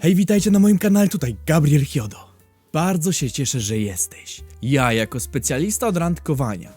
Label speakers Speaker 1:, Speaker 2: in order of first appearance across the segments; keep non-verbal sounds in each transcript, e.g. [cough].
Speaker 1: Hej, witajcie na moim kanale, tutaj Gabriel Hiodo. Bardzo się cieszę, że jesteś. Ja, jako specjalista od randkowania,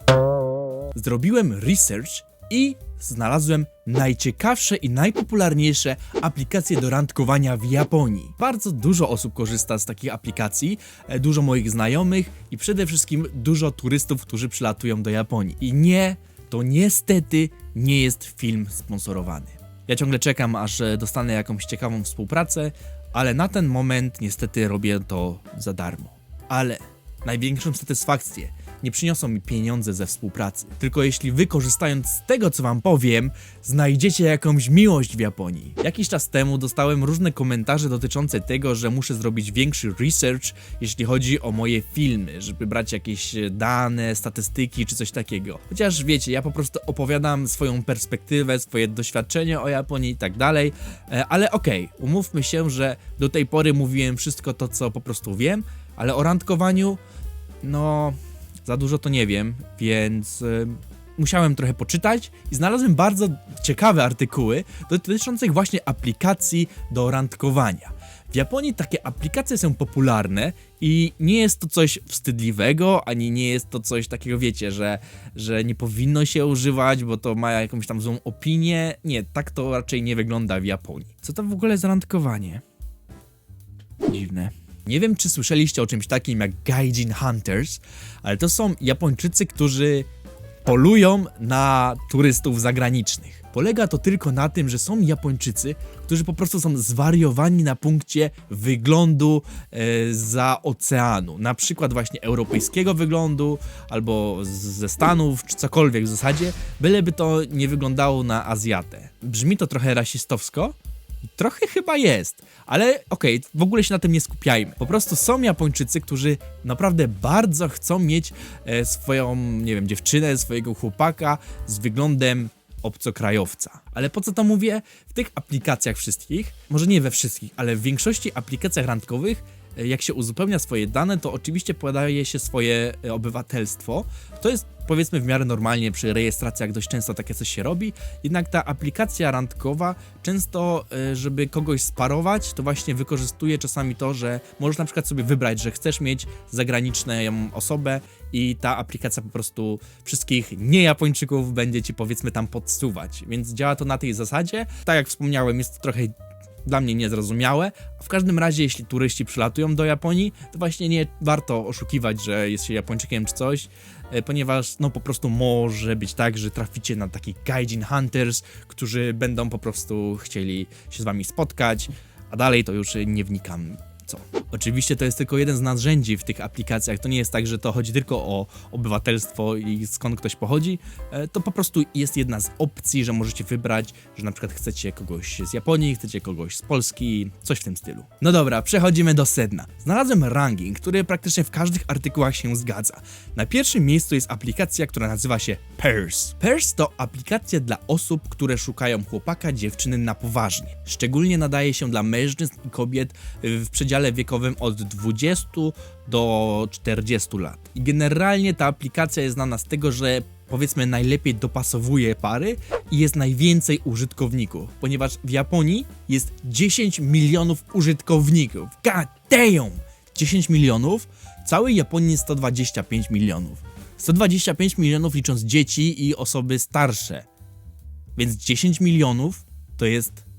Speaker 1: zrobiłem research i znalazłem najciekawsze i najpopularniejsze aplikacje do randkowania w Japonii. Bardzo dużo osób korzysta z takich aplikacji, e, dużo moich znajomych i przede wszystkim dużo turystów, którzy przylatują do Japonii. I nie, to niestety nie jest film sponsorowany. Ja ciągle czekam, aż e, dostanę jakąś ciekawą współpracę, ale na ten moment niestety robię to za darmo. Ale największą satysfakcję nie przyniosą mi pieniądze ze współpracy. Tylko jeśli wy korzystając z tego, co wam powiem, znajdziecie jakąś miłość w Japonii. Jakiś czas temu dostałem różne komentarze dotyczące tego, że muszę zrobić większy research, jeśli chodzi o moje filmy, żeby brać jakieś e, dane, statystyki czy coś takiego. Chociaż wiecie, ja po prostu opowiadam swoją perspektywę, swoje doświadczenia o Japonii i tak dalej, e, ale okej, umówmy się, że do tej pory mówiłem wszystko to, co po prostu wiem, ale o randkowaniu, no, za dużo to nie wiem, więc y, musiałem trochę poczytać i znalazłem bardzo ciekawe artykuły dotyczące właśnie aplikacji do randkowania. W Japonii takie aplikacje są popularne i nie jest to coś wstydliwego, ani nie jest to coś takiego, wiecie, że, że nie powinno się używać, bo to ma jakąś tam złą opinię. Nie, tak to raczej nie wygląda w Japonii. Co to w ogóle jest randkowanie? Dziwne. Nie wiem, czy słyszeliście o czymś takim jak Gaijin Hunters, ale to są Japończycy, którzy polują na turystów zagranicznych. Polega to tylko na tym, że są Japończycy, którzy po prostu są zwariowani na punkcie wyglądu e, za oceanu. Na przykład właśnie europejskiego wyglądu, albo z- ze Stanów, czy cokolwiek w zasadzie, byleby to nie wyglądało na Azjatę. Brzmi to trochę rasistowsko, Trochę chyba jest, ale okej, w ogóle się na tym nie skupiajmy. Po prostu są Japończycy, którzy naprawdę bardzo chcą mieć e, swoją, nie wiem, dziewczynę, swojego chłopaka z wyglądem obcokrajowca. Ale po co to mówię? W tych aplikacjach wszystkich, może nie we wszystkich, ale w większości aplikacjach randkowych, jak się uzupełnia swoje dane, to oczywiście podaje się swoje e, obywatelstwo. To jest powiedzmy w miarę normalnie przy rejestracjach dość często takie coś się robi, jednak ta aplikacja randkowa często, e, żeby kogoś sparować, to właśnie wykorzystuje czasami to, że możesz na przykład sobie wybrać, że chcesz mieć zagraniczną osobę i ta aplikacja po prostu wszystkich nie-Japończyków będzie ci powiedzmy tam podsuwać, więc działa to na tej zasadzie. Tak jak wspomniałem, jest to trochę dla mnie niezrozumiałe. W każdym razie, jeśli turyści przylatują do Japonii, to właśnie nie warto oszukiwać, że jest się Japończykiem czy coś, e, ponieważ no po prostu może być tak, że traficie na takich gaijin hunters, którzy będą po prostu chcieli się z wami spotkać, a dalej to już nie wnikam co. Oczywiście to jest tylko jeden z narzędzi w tych aplikacjach. To nie jest tak, że to chodzi tylko o obywatelstwo i skąd ktoś pochodzi. E, To po prostu jest jedna z opcji, że możecie wybrać, że na przykład chcecie kogoś z Japonii, chcecie kogoś z Polski, coś w tym stylu. No dobra, przechodzimy do sedna. Znalazłem ranking, który praktycznie w każdych artykułach się zgadza. Na pierwszym miejscu jest aplikacja, która nazywa się Pairs. Pairs to aplikacja dla osób, które szukają chłopaka, dziewczyny na poważnie. Szczególnie nadaje się dla mężczyzn i kobiet w przedziale wiekowym od 20 do 40 lat. I generalnie ta aplikacja jest znana z tego, że powiedzmy najlepiej dopasowuje pary i jest najwięcej użytkowników, ponieważ w Japonii jest 10 milionów użytkowników. God damn! 10 milionów, całej Japonii jest 125 milionów. 125 milionów licząc dzieci i osoby starsze. Więc 10 milionów to jest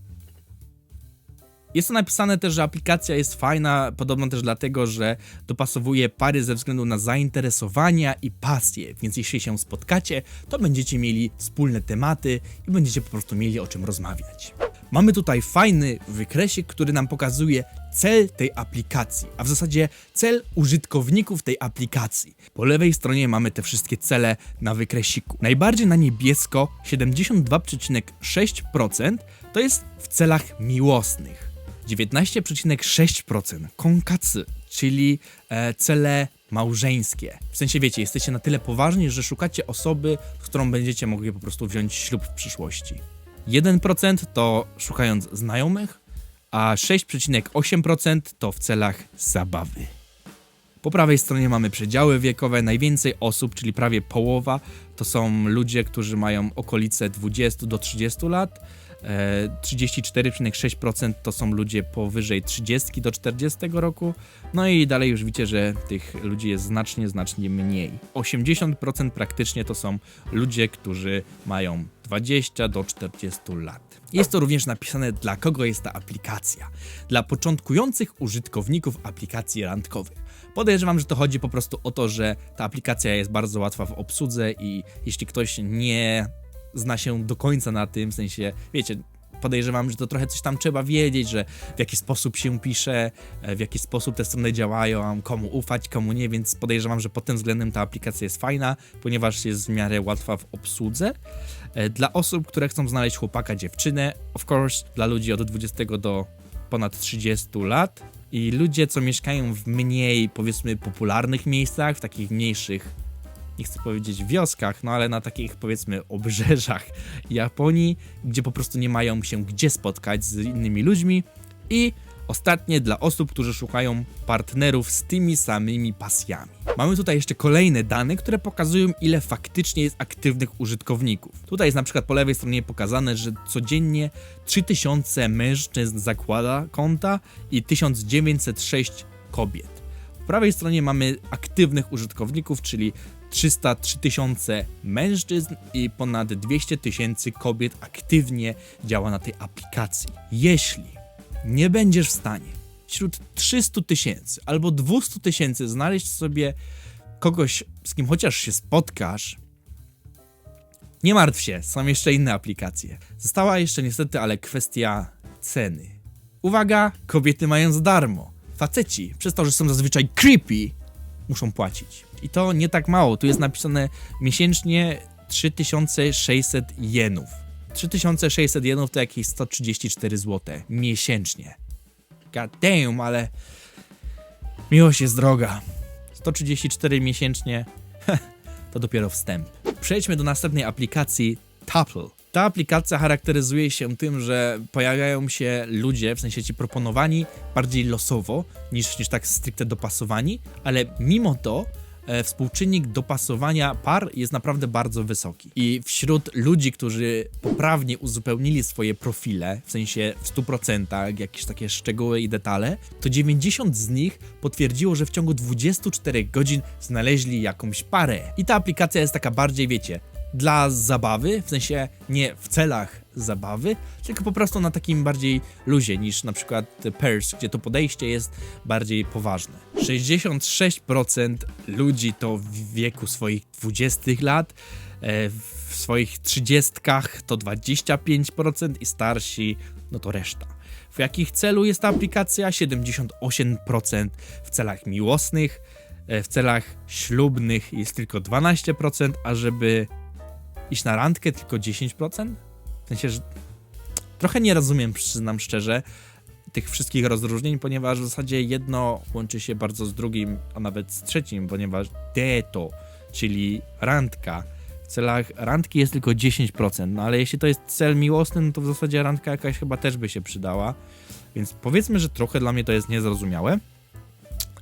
Speaker 1: jest to napisane też, że aplikacja jest fajna, podobno też dlatego, że dopasowuje pary ze względu na zainteresowania i pasje, więc jeśli się spotkacie, to będziecie mieli wspólne tematy i będziecie po prostu mieli o czym rozmawiać. Mamy tutaj fajny wykresik, który nam pokazuje cel tej aplikacji, a w zasadzie cel użytkowników tej aplikacji. Po lewej stronie mamy te wszystkie cele na wykresiku. Najbardziej na niebiesko 72,6% to jest w celach miłosnych. 19,6% konkacy, czyli e, cele małżeńskie. W sensie wiecie, jesteście na tyle poważni, że szukacie osoby, z którą będziecie mogli po prostu wziąć ślub w przyszłości. 1% to szukając znajomych, a 6,8% to w celach zabawy. Po prawej stronie mamy przedziały wiekowe. Najwięcej osób, czyli prawie połowa, to są ludzie, którzy mają okolice 20 do 30 lat. E, 34,6% to są ludzie powyżej 30 do 40 roku. No i dalej już widzicie, że tych ludzi jest znacznie, znacznie mniej. 80% praktycznie to są ludzie, którzy mają 20 do 40 lat. Jest to również napisane, dla kogo jest ta aplikacja. Dla początkujących użytkowników aplikacji randkowych. Podejrzewam, że to chodzi po prostu o to, że ta aplikacja jest bardzo łatwa w obsłudze i jeśli ktoś nie zna się do końca na tym, w sensie, wiecie, podejrzewam, że to trochę coś tam trzeba wiedzieć, że w jaki sposób się pisze, e, w jaki sposób te strony działają, komu ufać, komu nie, więc podejrzewam, że pod tym względem ta aplikacja jest fajna, ponieważ jest w miarę łatwa w obsłudze. E, Dla osób, które chcą znaleźć chłopaka, dziewczynę, of course, dla ludzi od 20 do ponad 30 lat i ludzie, co mieszkają w mniej, powiedzmy, popularnych miejscach, w takich mniejszych nie chcę powiedzieć wioskach, no ale na takich powiedzmy obrzeżach Japonii, gdzie po prostu nie mają się gdzie spotkać z innymi ludźmi i ostatnie dla osób, którzy szukają partnerów z tymi samymi pasjami. Mamy tutaj jeszcze kolejne dane, które pokazują ile faktycznie jest aktywnych użytkowników. Tutaj jest na przykład po lewej stronie pokazane, że codziennie 3000 mężczyzn zakłada konta i 1906 kobiet. Po prawej stronie mamy aktywnych użytkowników, czyli 303 tysiące mężczyzn i ponad 200 tysięcy kobiet aktywnie działa na tej aplikacji. Jeśli nie będziesz w stanie wśród 300 tysięcy albo 200 tysięcy znaleźć sobie kogoś, z kim chociaż się spotkasz, nie martw się, są jeszcze inne aplikacje. Została jeszcze niestety ale kwestia ceny. Uwaga, kobiety mają za darmo. Faceci, przez to, że są zazwyczaj creepy, muszą płacić. I to nie tak mało, tu jest napisane miesięcznie 3600 jenów. 3600 jenów to jakieś 134 zł miesięcznie. God damn, ale miłość jest droga. 134 miesięcznie [laughs] to dopiero wstęp. Przejdźmy do następnej aplikacji Tuple. Ta aplikacja charakteryzuje się tym, że pojawiają się ludzie, w sensie ci proponowani, bardziej losowo niż, niż tak stricte dopasowani, ale mimo to współczynnik dopasowania par jest naprawdę bardzo wysoki. I wśród ludzi, którzy poprawnie uzupełnili swoje profile, w sensie w 100%, jakieś takie szczegóły i detale, to 90 z nich potwierdziło, że w ciągu 24 godzin znaleźli jakąś parę. I ta aplikacja jest taka bardziej, wiecie, dla zabawy, w sensie nie w celach zabawy, tylko po prostu na takim bardziej luzie niż na przykład Pairs, gdzie to podejście jest bardziej poważne. 66% ludzi to w wieku swoich 20 lat, e, w swoich 30 to 25% i starsi no to reszta. W jakich celu jest ta aplikacja? 78% w celach miłosnych, e, w celach ślubnych jest tylko 12%, a żeby iść na randkę tylko 10%? W sensie, że trochę nie rozumiem, przyznam szczerze, tych wszystkich rozróżnień, ponieważ w zasadzie jedno łączy się bardzo z drugim, a nawet z trzecim, ponieważ deto, czyli randka, w celach randki jest tylko 10%, no ale jeśli to jest cel miłosny, no to w zasadzie randka jakaś chyba też by się przydała, więc powiedzmy, że trochę dla mnie to jest niezrozumiałe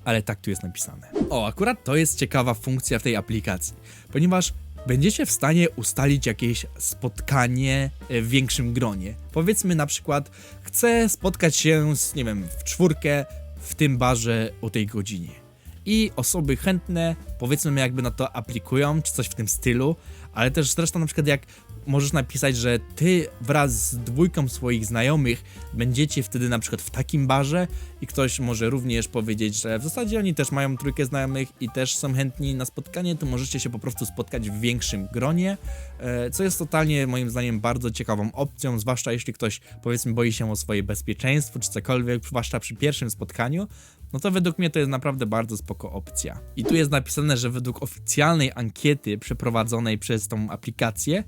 Speaker 1: ale tak tu jest napisane. O, akurat to jest ciekawa funkcja w tej aplikacji, ponieważ będziecie w stanie ustalić jakieś spotkanie e, w większym gronie. Powiedzmy na przykład, chcę spotkać się z, nie wiem, w czwórkę w tym barze o tej godzinie. I osoby chętne, powiedzmy, jakby na to aplikują, czy coś w tym stylu, ale też zresztą na przykład jak możesz napisać, że ty wraz z dwójką swoich znajomych będziecie wtedy na przykład w takim barze i ktoś może również powiedzieć, że w zasadzie oni też mają trójkę znajomych i też są chętni na spotkanie, to możecie się po prostu spotkać w większym gronie, e, co jest totalnie moim zdaniem bardzo ciekawą opcją, zwłaszcza jeśli ktoś powiedzmy boi się o swoje bezpieczeństwo czy cokolwiek, zwłaszcza przy pierwszym spotkaniu, no to według mnie to jest naprawdę bardzo spoko opcja. I tu jest napisane, że według oficjalnej ankiety przeprowadzonej przez tą aplikację,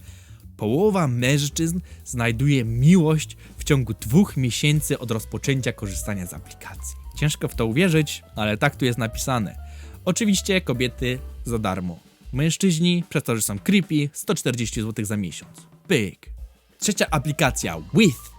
Speaker 1: połowa mężczyzn znajduje miłość w ciągu dwóch miesięcy od rozpoczęcia korzystania z aplikacji. Ciężko w to uwierzyć, ale tak tu jest napisane. Oczywiście kobiety za darmo. Mężczyźni, przez to, że są creepy, 140 zł za miesiąc. Pyk. Trzecia aplikacja, With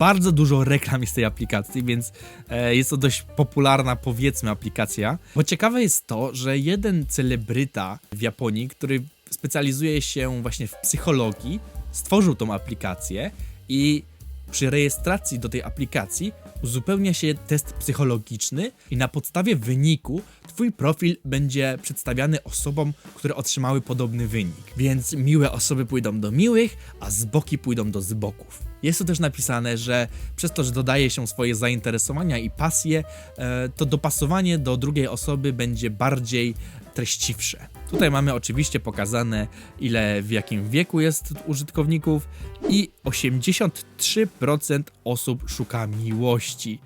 Speaker 1: bardzo dużo reklam jest tej aplikacji, więc e, jest to dość popularna, powiedzmy, aplikacja. Bo ciekawe jest to, że jeden celebryta w Japonii, który specjalizuje się właśnie w psychologii, stworzył tą aplikację i przy rejestracji do tej aplikacji uzupełnia się test psychologiczny i na podstawie wyniku twój profil będzie przedstawiany osobom, które otrzymały podobny wynik. Więc miłe osoby pójdą do miłych, a zboki pójdą do zboków. Jest tu też napisane, że przez to, że dodaje się swoje zainteresowania i pasje, e, to dopasowanie do drugiej osoby będzie bardziej treściwsze. Tutaj mamy oczywiście pokazane, ile w jakim wieku jest użytkowników i 83% osób szuka miłości.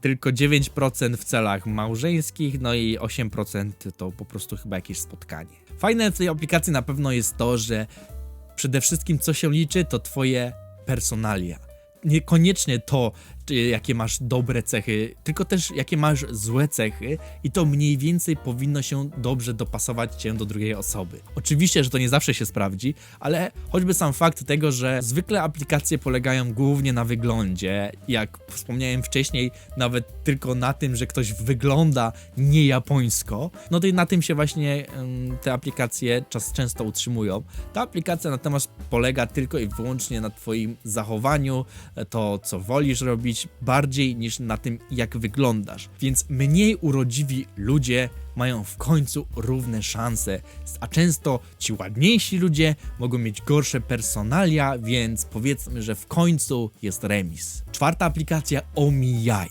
Speaker 1: Tylko 9% w celach małżeńskich, no i 8% to po prostu chyba jakieś spotkanie. Fajne w tej aplikacji na pewno jest to, że przede wszystkim co się liczy, to twoje personalia. Niekoniecznie to, jakie masz dobre cechy, tylko też jakie masz złe cechy i to mniej więcej powinno się dobrze dopasować cię do drugiej osoby. Oczywiście, że to nie zawsze się sprawdzi, ale choćby sam fakt tego, że zwykle aplikacje polegają głównie na wyglądzie, jak wspomniałem wcześniej, nawet tylko na tym, że ktoś wygląda nie japońsko, no to i na tym się właśnie ym, te aplikacje czas często utrzymują. Ta aplikacja natomiast polega tylko i wyłącznie na twoim zachowaniu, to co wolisz robić, bardziej niż na tym, jak wyglądasz. Więc mniej urodziwi ludzie mają w końcu równe szanse, a często ci ładniejsi ludzie mogą mieć gorsze personalia, więc powiedzmy, że w końcu jest remis. Czwarta aplikacja Omijaj.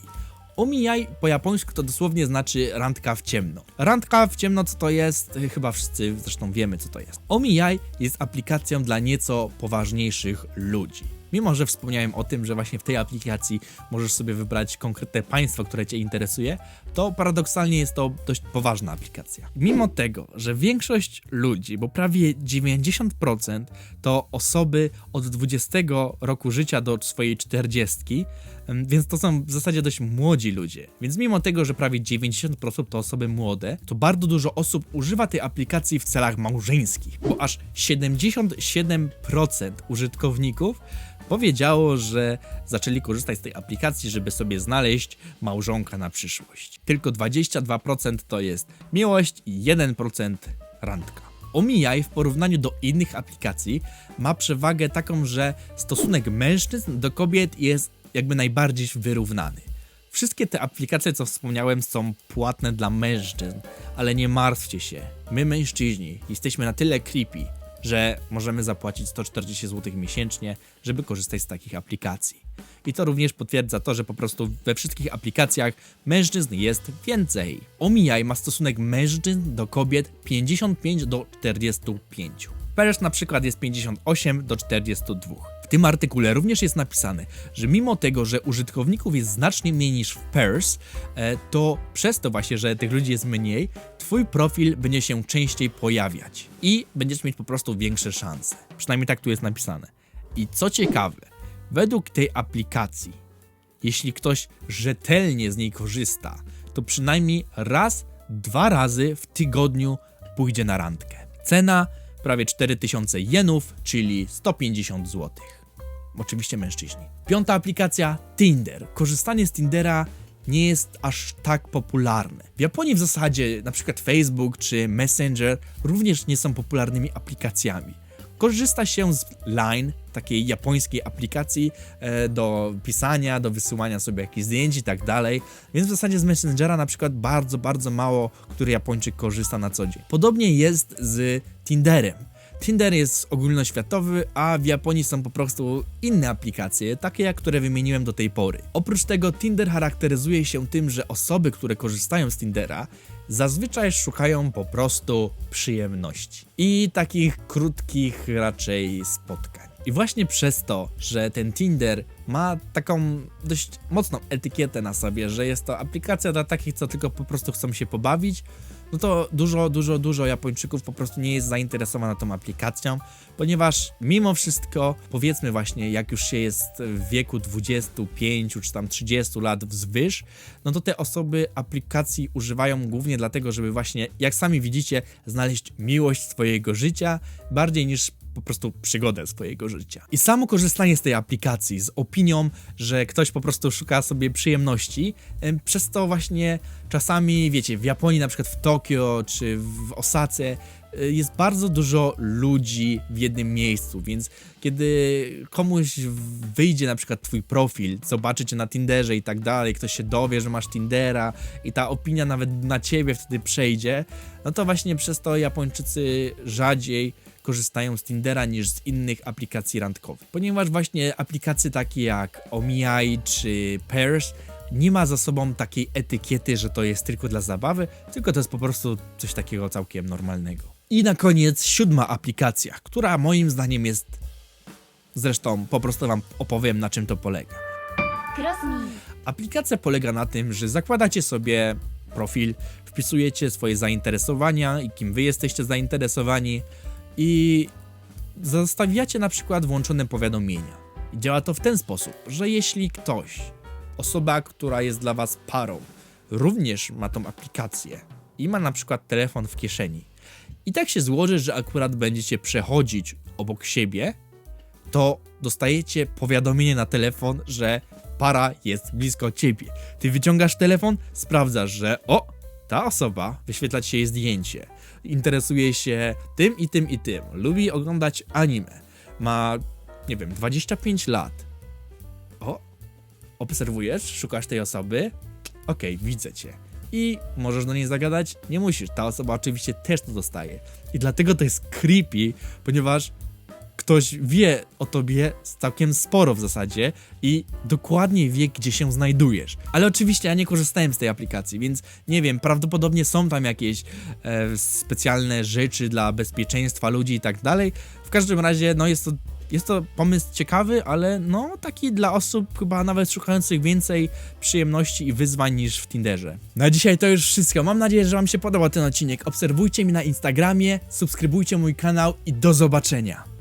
Speaker 1: Omijaj po japońsku to dosłownie znaczy randka w ciemno. Randka w ciemno co to jest? Chyba wszyscy zresztą wiemy co to jest. Omijaj jest aplikacją dla nieco poważniejszych ludzi. Mimo, że wspomniałem o tym, że właśnie w tej aplikacji możesz sobie wybrać konkretne państwo, które Cię interesuje, to paradoksalnie jest to dość poważna aplikacja. Mimo tego, że większość ludzi, bo prawie 90% to osoby od 20 roku życia do swojej 40, więc to są w zasadzie dość młodzi ludzie. Więc mimo tego, że prawie 90% to osoby młode, to bardzo dużo osób używa tej aplikacji w celach małżeńskich, bo aż 77% użytkowników powiedziało, że zaczęli korzystać z tej aplikacji, żeby sobie znaleźć małżonka na przyszłość. Tylko 22% to jest miłość i 1% randka. Omijaj w porównaniu do innych aplikacji ma przewagę taką, że stosunek mężczyzn do kobiet jest jakby najbardziej wyrównany. Wszystkie te aplikacje, co wspomniałem, są płatne dla mężczyzn, ale nie martwcie się. My, mężczyźni, jesteśmy na tyle creepy, że możemy zapłacić 140 zł miesięcznie, żeby korzystać z takich aplikacji. I to również potwierdza to, że po prostu we wszystkich aplikacjach mężczyzn jest więcej. Omijaj ma stosunek mężczyzn do kobiet 55 do 45. Pairs na przykład jest 58 do 42. W tym artykule również jest napisane, że mimo tego, że użytkowników jest znacznie mniej niż w Pairs, e, to przez to właśnie, że tych ludzi jest mniej, twój profil będzie się częściej pojawiać i będziesz mieć po prostu większe szanse. Przynajmniej tak tu jest napisane. I co ciekawe, według tej aplikacji, jeśli ktoś rzetelnie z niej korzysta, to przynajmniej raz, dwa razy w tygodniu pójdzie na randkę. Cena prawie 4000 jenów, czyli 150 zł. Oczywiście mężczyźni. Piąta aplikacja Tinder. Korzystanie z Tindera nie jest aż tak popularne. W Japonii w zasadzie na przykład Facebook czy Messenger również nie są popularnymi aplikacjami. Korzysta się z Line, takiej japońskiej aplikacji e, do pisania, do wysyłania sobie jakichś zdjęć i tak dalej, więc w zasadzie z Messengera na przykład bardzo, bardzo mało który Japończyk korzysta na co dzień. Podobnie jest z Tinderem. Tinder jest ogólnoświatowy, a w Japonii są po prostu inne aplikacje, takie jak które wymieniłem do tej pory. Oprócz tego Tinder charakteryzuje się tym, że osoby, które korzystają z Tindera, zazwyczaj szukają po prostu przyjemności i takich krótkich raczej spotkań. I właśnie przez to, że ten Tinder ma taką dość mocną etykietę na sobie, że jest to aplikacja dla takich, co tylko po prostu chcą się pobawić, no to dużo, dużo, dużo Japończyków po prostu nie jest zainteresowana tą aplikacją, ponieważ mimo wszystko, powiedzmy właśnie, jak już się jest w wieku 25 czy tam 30 lat wzwyż, no to te osoby aplikacji używają głównie dlatego, żeby właśnie, jak sami widzicie, znaleźć miłość swojego życia, bardziej niż po prostu przygodę swojego życia. I samo korzystanie z tej aplikacji, z opinią, że ktoś po prostu szuka sobie przyjemności, przez to właśnie czasami, wiecie, w Japonii, na przykład w Tokio czy w Osace, y, jest bardzo dużo ludzi w jednym miejscu, więc kiedy komuś wyjdzie na przykład twój profil, zobaczy cię na Tinderze i tak dalej, ktoś się dowie, że masz Tindera i ta opinia nawet na ciebie wtedy przejdzie, no to właśnie przez to Japończycy rzadziej korzystają z Tindera niż z innych aplikacji randkowych. Ponieważ właśnie aplikacje takie jak Omiai czy Pairs nie ma za sobą takiej etykiety, że to jest tylko dla zabawy, tylko to jest po prostu coś takiego całkiem normalnego. I na koniec siódma aplikacja, która moim zdaniem jest. Zresztą po prostu wam opowiem na czym to polega. Aplikacja polega na tym, że zakładacie sobie profil, wpisujecie swoje zainteresowania i kim wy jesteście zainteresowani i zostawiacie na przykład włączone powiadomienia. Działa to w ten sposób, że jeśli ktoś, osoba, która jest dla was parą, również ma tą aplikację i ma na przykład telefon w kieszeni i tak się złoży, że akurat będziecie przechodzić obok siebie, to dostajecie powiadomienie na telefon, że para jest blisko ciebie. Ty wyciągasz telefon, sprawdzasz, że o, ta osoba, wyświetla ci jej zdjęcie, interesuje się tym i tym i tym, lubi oglądać anime, ma, nie wiem, 25 lat. O, obserwujesz, szukasz tej osoby, okej, widzę cię. I możesz do niej zagadać? Nie musisz. Ta osoba oczywiście też to dostaje. I dlatego to jest creepy, ponieważ ktoś wie o tobie całkiem sporo w zasadzie i dokładnie wie, gdzie się znajdujesz. Ale oczywiście ja nie korzystałem z tej aplikacji, więc nie wiem, prawdopodobnie są tam jakieś e, specjalne rzeczy dla bezpieczeństwa ludzi i tak dalej. W każdym razie, no jest to. Jest to pomysł ciekawy, ale no taki dla osób chyba nawet szukających więcej przyjemności i wyzwań niż w Tinderze. Na dzisiaj to już wszystko. Mam nadzieję, że Wam się podobał ten odcinek. Obserwujcie mnie na Instagramie, subskrybujcie mój kanał i do zobaczenia.